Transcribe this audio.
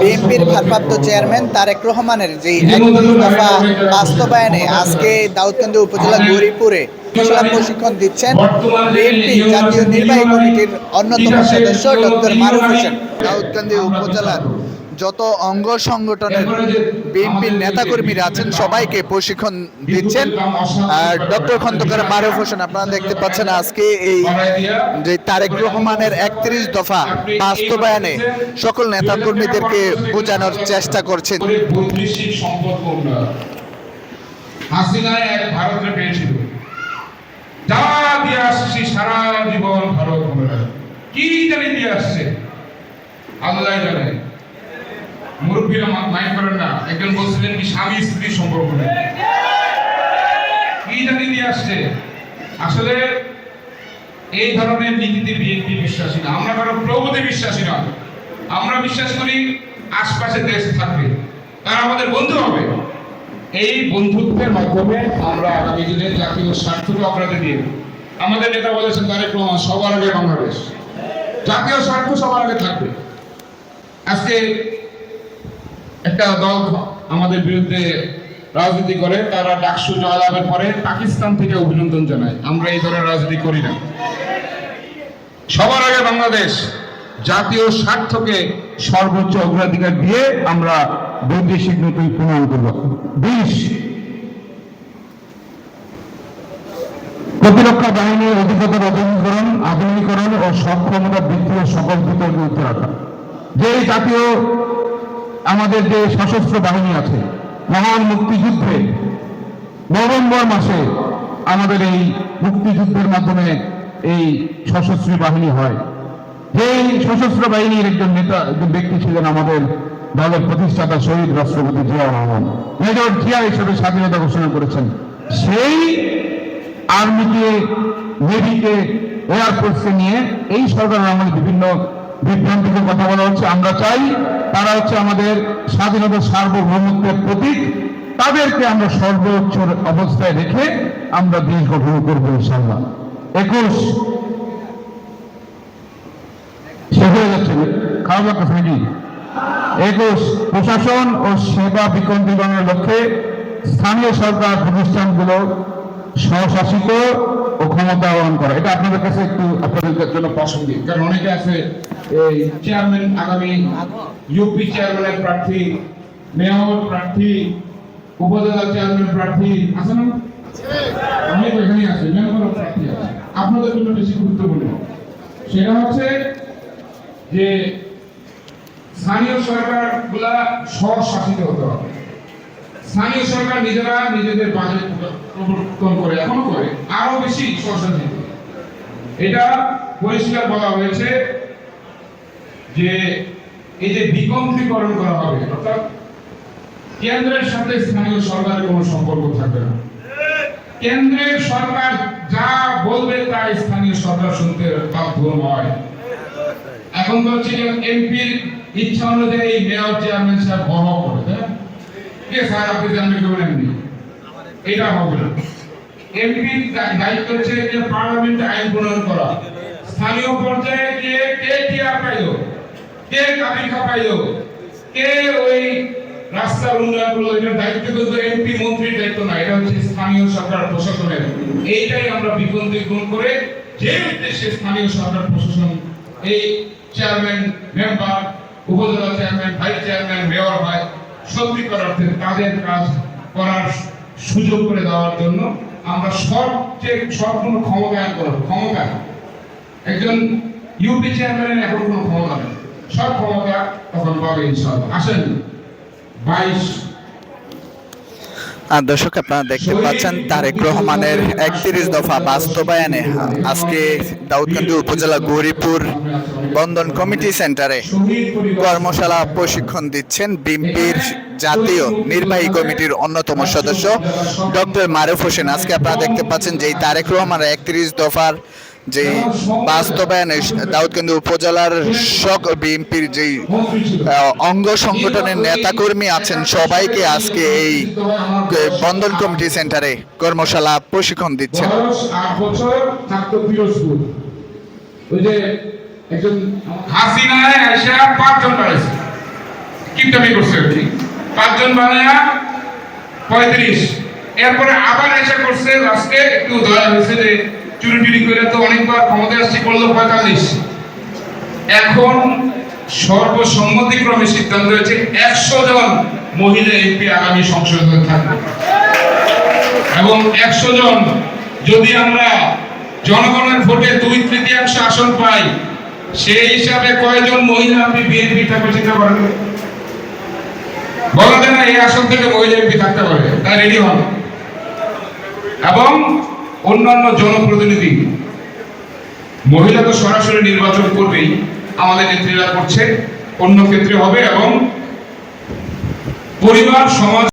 বিএনপির ভারপ্রাপ্ত চেয়ারম্যান তারেক রহমানের যে দফা বাস্তবায়নে আজকে দাউদকান্দি উপজেলা গৌরীপুরে মশলা প্রশিক্ষণ দিচ্ছেন বিএনপি জাতীয় নির্বাহী কমিটির অন্যতম সদস্য ডক্টর মারুফ হোসেন। দাউদকান্দি উপজেলার যত অঙ্গ সংগঠনের বিএনপির নেতাকর্মীরা আছেন, সবাইকে প্রশিক্ষণ দিচ্ছেন। আর ডক্টর খন্দকার মারুফ হোসেন, আপনারা দেখতে পাচ্ছেন আজকে এই যে তারেক রহমানের একত্রিশ দফা বাস্তবায়নে সকল নেতাকর্মীদেরকে বোঝানোর চেষ্টা করছেন। সারা জীবন ভারত কি জানি দিয়ে আসছে? আল্লাহ জানে। করেন না। একজন বলছিলেন কি, স্বামী সম্পর্ক কি জানি দিয়ে আসছে। আসলে এই ধরনের নীতিতে বিএনপি বিশ্বাসী না। আমরা কারও প্রগতি বিশ্বাসী না। আমরা বিশ্বাস করি আশপাশে দেশ থাকবে। তারা আমাদের বন্ধু হবে। এই বন্ধুত্বের মাধ্যমে আমরা আগামী দিনে জাতীয় স্বার্থকে অগ্রাধিকার দিয়ে আমাদের নেতা বলেছেন, তারেক রহমান, সবার আগে বাংলাদেশ। জাতীয় স্বার্থ সবার আগে থাকবে। আজকে একটা দল আমাদের বিরুদ্ধে রাজনীতি করে, তারা ডাকসু জয়লাভের পরে পাকিস্তান থেকে অভিনন্দন জানায়। আমরা এই ধরনের রাজনীতি করি না। সবার আগে বাংলাদেশ জাতীয় স্বার্থকে সর্বোচ্চ অগ্রাধিকার দিয়ে আমরা বৈদেশিক নীতি প্রণয়ন করব। বিশ। প্রতিরক্ষা বাহিনীর অধিকতর আধুনিকরণ আধুনিকরণ ও সক্ষমতা বৃদ্ধি ও সকল বিতর্কে উঠে রাখা যে জাতীয় আমাদের যে সশস্ত্র বাহিনী আছে, মহান মুক্তিযুদ্ধে নভেম্বর মাসে আমাদের এই মুক্তিযুদ্ধের মাধ্যমে এই সশস্ত্র বাহিনী হয়। যেই সশস্ত্র বাহিনীর একজন নেতা, একজন ব্যক্তি ছিলেন আমাদের দলের প্রতিষ্ঠাতা শহীদ রাষ্ট্রপতি জিয়া রহমান। মেজর জিয়া হিসেবে স্বাধীনতা ঘোষণা করেছেন। সেই আর্মিকে, নেভিকে এয়ারফোর্সকে নিয়ে এই সরকারের আমলে বিভিন্ন বিভ্রান্তিকে কথা বলা হচ্ছে। আমরা চাই তারা হচ্ছে আমাদের স্বাধীনতা সার্বভৌমত্বের প্রতীক। তাদেরকে আমরা সর্বোচ্চ অবস্থায় রেখে আমরা দেশ গঠন করব ইনশাল্লাহ একুশ। শেষ হয়ে যাচ্ছে একুশ। প্রশাসন ও সেবা বিকেন্দ্রীকরণের লক্ষ্যে স্থানীয় সরকার প্রতিষ্ঠানগুলো স্বশাসিত ও ক্ষমতায়ন করা। এটা আপনাদের কাছে একটু, আপনাদের জন্য প্রাসঙ্গিক। কারণ অনেকে আছে এই চেয়ারম্যান আগামী ইউপি চেয়ারম্যানের প্রার্থী, মেয়র প্রার্থী, উপজেলা চেয়ারম্যান প্রার্থী, আছে না? অনেক এখানে আছে, মেয়র প্রার্থী আছে। আপনাদের জন্য বেশি গুরুত্বপূর্ণ। সেটা হচ্ছে যে স্থানীয় সরকারগুলা স্বশাসিত হতে হবে। স্থানীয় সরকার নিজেরা নিজেদের বাজেট প্রবর্তন করে, এখনও করে, আরও বেশি স্বশাসিত। এটা পরিষ্কার বলা হয়েছে। যে এই যে বিকেন্দ্রীকরণ করা হবে, অর্থাৎ কেন্দ্রের সাথে স্থানীয় সরকারের কোনো সম্পর্ক থাকবে না। কেন্দ্রের সরকার যা বলবে তাই স্থানীয় সরকার শুনতে বাধ্য নয়। এখন তো হচ্ছে এমপির ইচ্ছা অনুযায়ী এই মেয়র, চেয়ারম্যান সাহেব বড় করে তাই? কে স্যার, আপনি জানবেন কেমন এমনি এটা হবে না। এমপির দায়িত্ব হচ্ছে যে পার্লামেন্টে আইন প্রণয়ন করা। স্থানীয় পর্যায়ে কে কে কে কাবিখা পাইলো কে ওই রাস্তার উন্নয়ন করল দায়িত্ব কিন্তু এমপি মন্ত্রীর দায়িত্ব না, এটা হচ্ছে স্থানীয় সরকার প্রশাসনের। এইটাই আমরা বিকেন্দ্রীকরণ করে যে উদ্দেশ্যে স্থানীয় সরকার প্রশাসন, এই chairman member upazila chairman vice chairman mayor হয় সত্যিকার অর্থে তাদের কাজ করার সুযোগ করে দেওয়ার জন্য আমরা সবচেয়ে সম্পূর্ণ ক্ষমতায়ন করব ক্ষমতা একজন ইউপি চেয়ারম্যানের এখন কোনো ক্ষমতা নেই। সব ক্ষমতা তখন পাবে ইনশাআল্লাহ। আসেন বাইশ। আর দর্শক আপনারা দেখতে পাচ্ছেন তারেক রহমানের একত্রিশ দফা বাস্তবায়নে আজকে দাউদকান্দি উপজেলা গৌরীপুর বন্ধন কমিটি সেন্টারে কর্মশালা প্রশিক্ষণ দিচ্ছেন বিএনপির জাতীয় নির্বাহী কমিটির অন্যতম সদস্য ডক্টর মারুফ হোসেন। আজকে আপনারা দেখতে পাচ্ছেন যে তারেক রহমানের একত্রিশ দফার যে বাস্তবায়নে দাউদকান্দি উপজেলার সক বিএনপির যেই অঙ্গ সংগঠনের নেতাকর্মী আছেন সবাইকে আজকে এই বন্ধন কমিটি সেন্টারে কর্মশালা প্রশিক্ষণ দিচ্ছেন। পঁয়ত্রিশ। এরপরে আবার এসে করছে, লাস্টে একটু দয়া হয়েছে যে চুরি টুরি করে তো অনেকবার ক্ষমতায় আসছে করল পঁয়তাল্লিশ এখন সর্বসম্মতিক্রমে সিদ্ধান্ত হয়েছে, একশো জন মহিলা এমপি আগামী সংসদে থাকবে। এবং একশো জন যদি আমরা জনগণের ভোটে দুই তৃতীয়াংশ আসন পাই, সেই হিসাবে কয়জন মহিলা আপনি বিএনপি থাকবে চিন্তা করেন বলা যায় না এই আসন থেকে মহিলা এমপি থাকতে পারে তাই রেডি হন এবং অন্যান্য জনপ্রতিনিধি মহিলা তো সরাসরি নির্বাচন করবেই, আমাদের নেত্রীরা করছে, অন্য ক্ষেত্রে হবে এবং পরিবার, সমাজ